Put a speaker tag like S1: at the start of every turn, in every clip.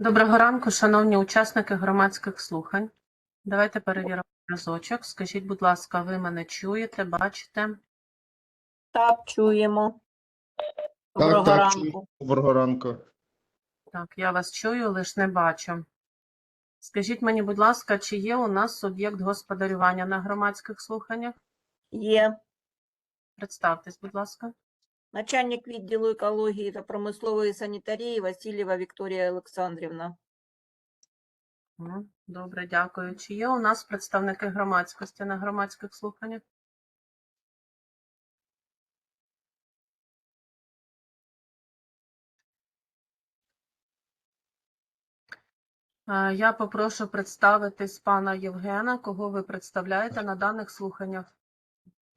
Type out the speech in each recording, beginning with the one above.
S1: Доброго ранку, шановні учасники громадських слухань. Давайте перевіримо разочок. Скажіть, будь ласка, ви мене чуєте, бачите?
S2: Так, чуємо. Доброго
S3: так,
S2: ранку.
S3: чую. Доброго ранку.
S1: Так, я вас чую, лише не бачу. Скажіть мені, будь ласка, чи є у нас суб'єкт господарювання на громадських слуханнях?
S2: Є
S1: Представтесь, будь ласка.
S2: Начальник відділу екології та промислової санітарії Васильєва Вікторія Олександрівна.
S1: Добре, дякую. Чи є у нас представники громадськості на громадських слуханнях? Е, Я попрошу представитись пана Євгена, кого ви представляєте на даних слуханнях.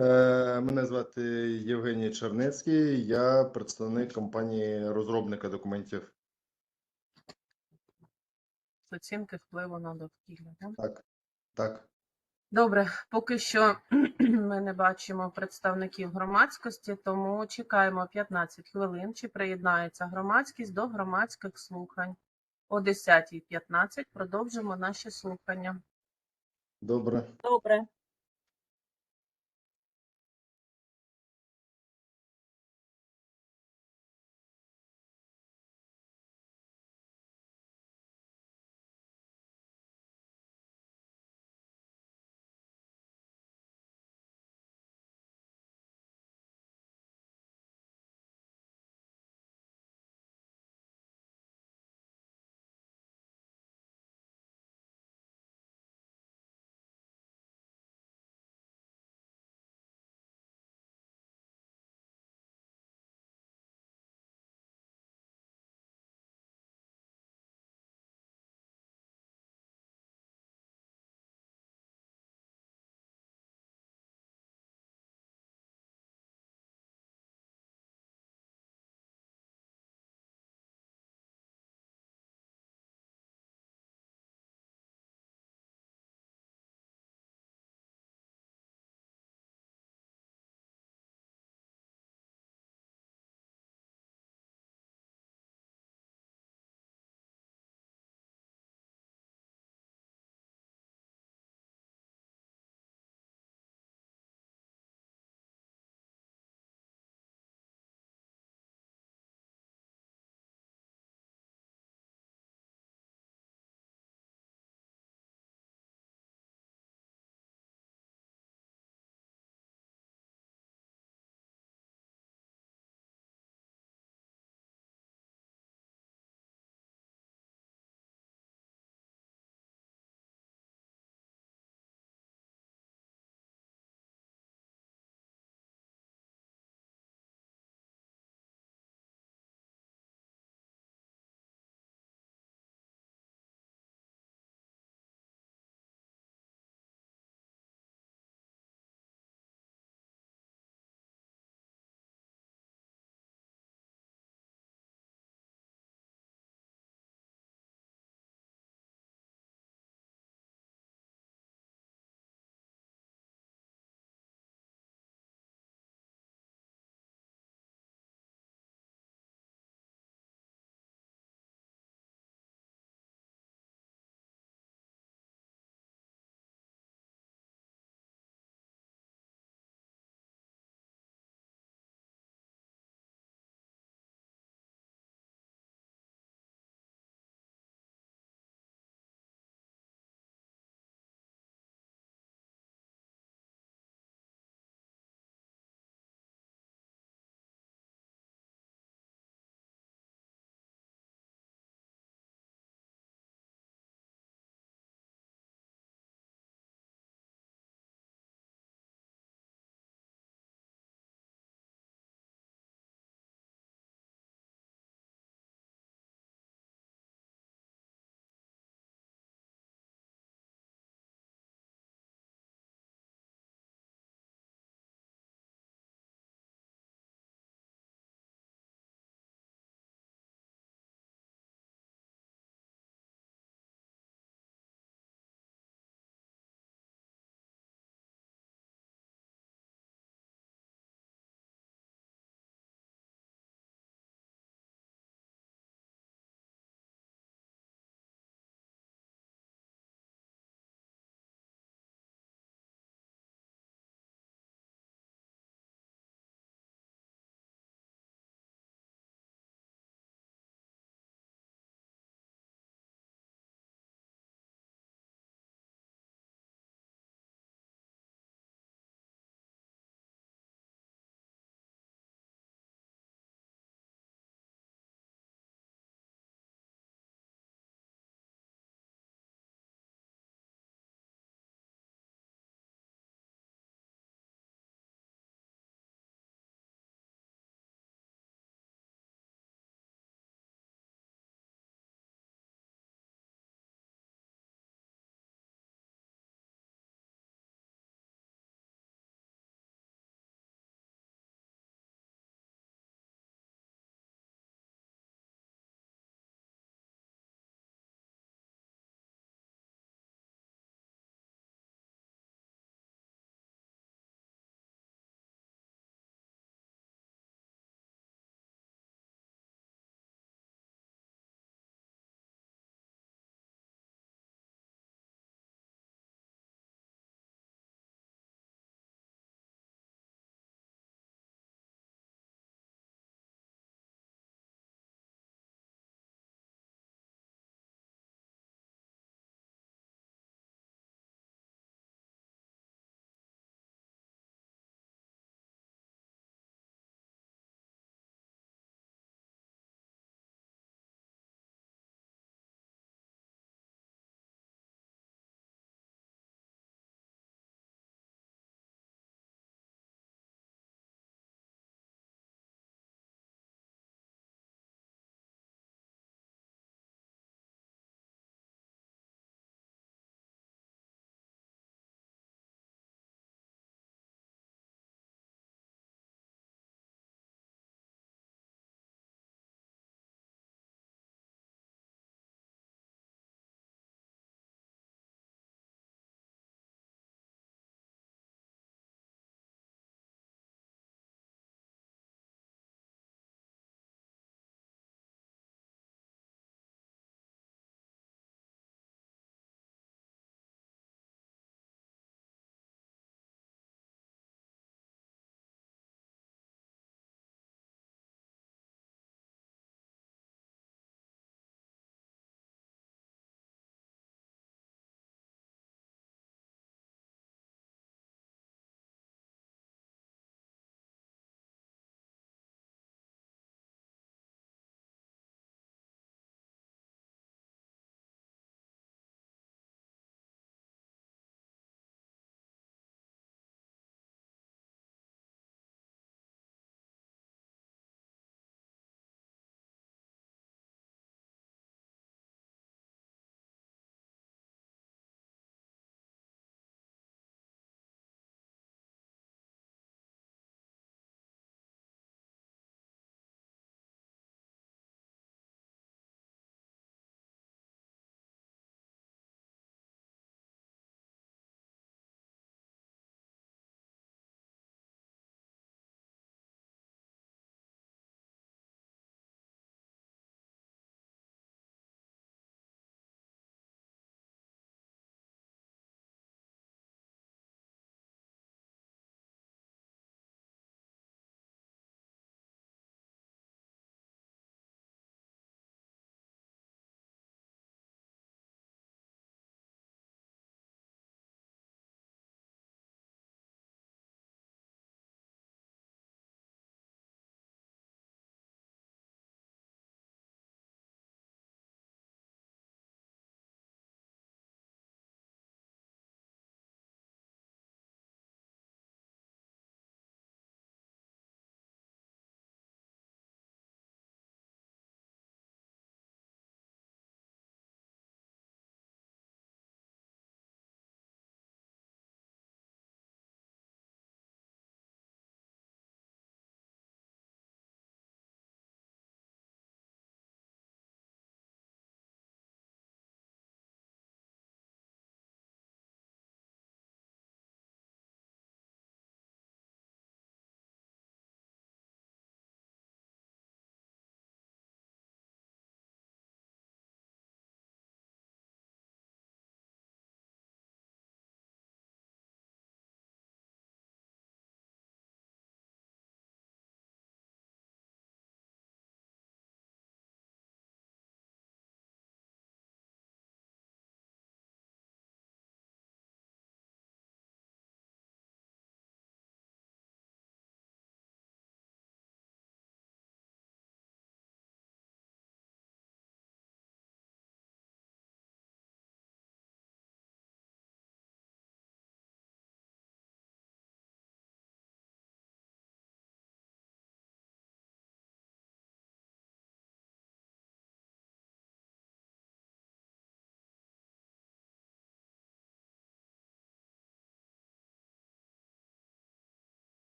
S3: Е, Мене звати Євгеній Чернецький, я представник компанії розробника документів.
S1: з оцінки впливу на довкілля. да?
S3: Так, так.
S1: Добре, поки що ми не бачимо представників громадськості, тому чекаємо 15 хвилин, чи приєднається громадськість до громадських слухань. О 10.15 продовжимо наші слухання.
S3: Добре.
S2: Добре.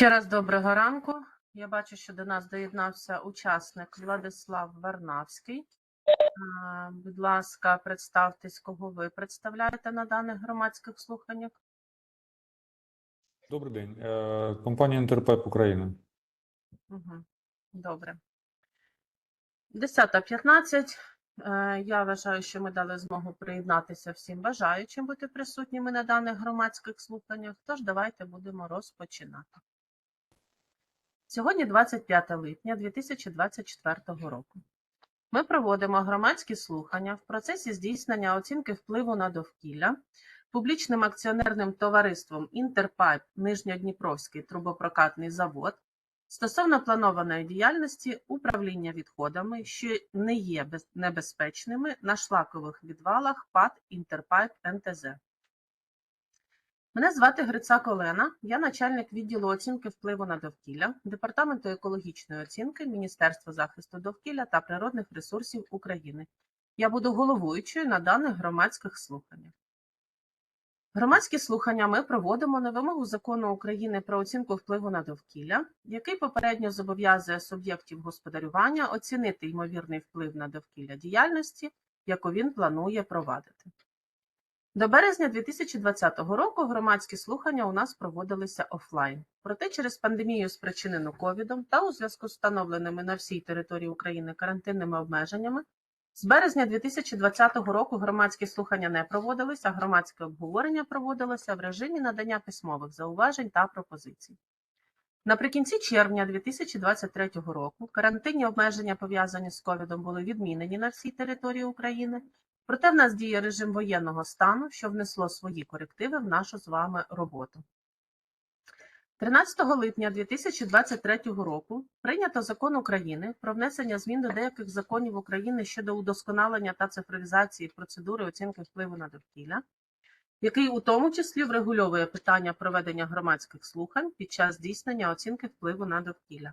S1: Ще раз доброго ранку. Я бачу, що до нас доєднався учасник Владислав Варнавський. Будь ласка, представтесь, кого ви представляєте на даних громадських слуханнях.
S4: Добрий день. Е, Компанія Інтерпеп Україна.
S1: Угу. Добре. 10.15. Е, Я вважаю, що ми дали змогу приєднатися всім бажаючим бути присутніми на даних громадських слуханнях. Тож давайте будемо розпочинати. Сьогодні 25 липня 2024 року. Ми проводимо громадські слухання в процесі здійснення оцінки впливу на довкілля публічним акціонерним товариством Інтерпайп Нижньодніпровський трубопрокатний завод стосовно планованої діяльності управління відходами, що не є небезпечними на шлакових відвалах ПАД Інтерпайп НТЗ. Мене звати Грицак Олена, я начальник відділу оцінки впливу на довкілля Департаменту екологічної оцінки Міністерства захисту довкілля та природних ресурсів України. Я буду головуючою на даних громадських слуханнях. Громадські слухання ми проводимо на вимогу закону України про оцінку впливу на довкілля, який попередньо зобов'язує суб'єктів господарювання оцінити ймовірний вплив на довкілля діяльності, яку він планує провадити. До березня 2020 року громадські слухання у нас проводилися офлайн. Проте через пандемію, спричинену ковідом та у зв'язку з встановленими на всій території України карантинними обмеженнями, з березня 2020 року громадські слухання не проводились, а громадське обговорення проводилося в режимі надання письмових зауважень та пропозицій. Наприкінці червня 2023 року карантинні обмеження, пов'язані з ковідом, були відмінені на всій території України, проте в нас діє режим воєнного стану, що внесло свої корективи в нашу з вами роботу. 13 липня 2023 року прийнято закон України про внесення змін до деяких законів України щодо удосконалення та цифровізації процедури оцінки впливу на довкілля, який у тому числі врегульовує питання проведення громадських слухань під час здійснення оцінки впливу на довкілля.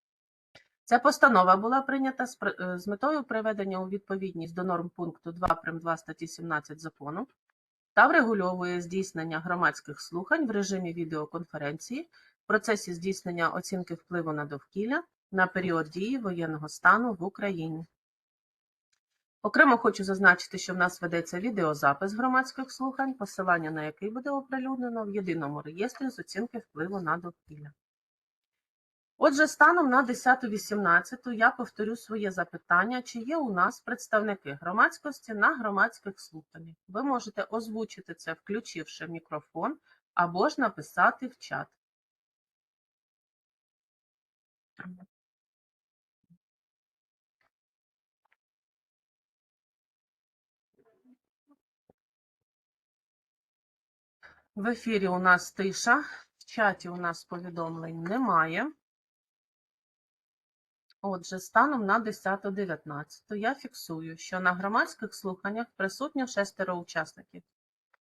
S1: Ця постанова була прийнята з е, з метою приведення у відповідність до норм пункту 2 прим. 2 статті 17 закону та врегульовує здійснення громадських слухань в режимі відеоконференції в процесі здійснення оцінки впливу на довкілля на період дії воєнного стану в Україні. Окремо хочу зазначити, що в нас ведеться відеозапис громадських слухань, посилання на який буде оприлюднено в єдиному реєстрі з оцінки впливу на довкілля. Отже, станом на 10.18 я повторю своє запитання, чи є у нас представники громадськості на громадських слуханнях. Ви можете озвучити це, включивши мікрофон, або ж написати в чат. В ефірі у нас тиша, в чаті у нас повідомлень немає. Отже, станом на 10.19 я фіксую, що на громадських слуханнях присутньо шестеро учасників,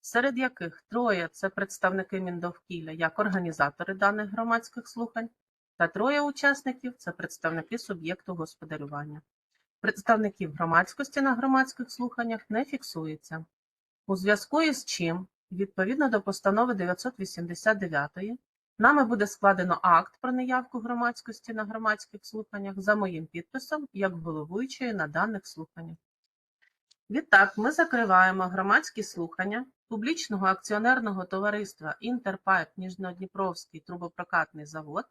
S1: серед яких троє це представники Міндовкілля як організатори даних громадських слухань, та троє учасників це представники суб'єкту господарювання. Представників громадськості на громадських слуханнях не фіксується. У зв'язку із чим, відповідно до постанови 989, нами буде складено акт про неявку громадськості на громадських слуханнях за моїм підписом як головуючої на даних слуханнях. Відтак, ми закриваємо громадські слухання публічного акціонерного товариства Інтерпайп Ніжнодніпровський трубопрокатний завод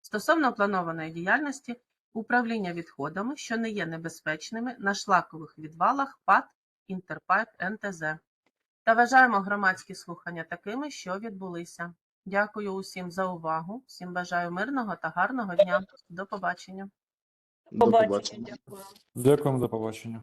S1: стосовно планованої діяльності управління відходами, що не є небезпечними на шлакових відвалах ПАТ Інтерпайп НТЗ. Та вважаємо громадські слухання такими, що відбулися. Дякую усім за увагу. Всім бажаю мирного та гарного дня. До побачення.
S3: До Побачення,
S2: дякую.
S4: Дякуємо, до побачення.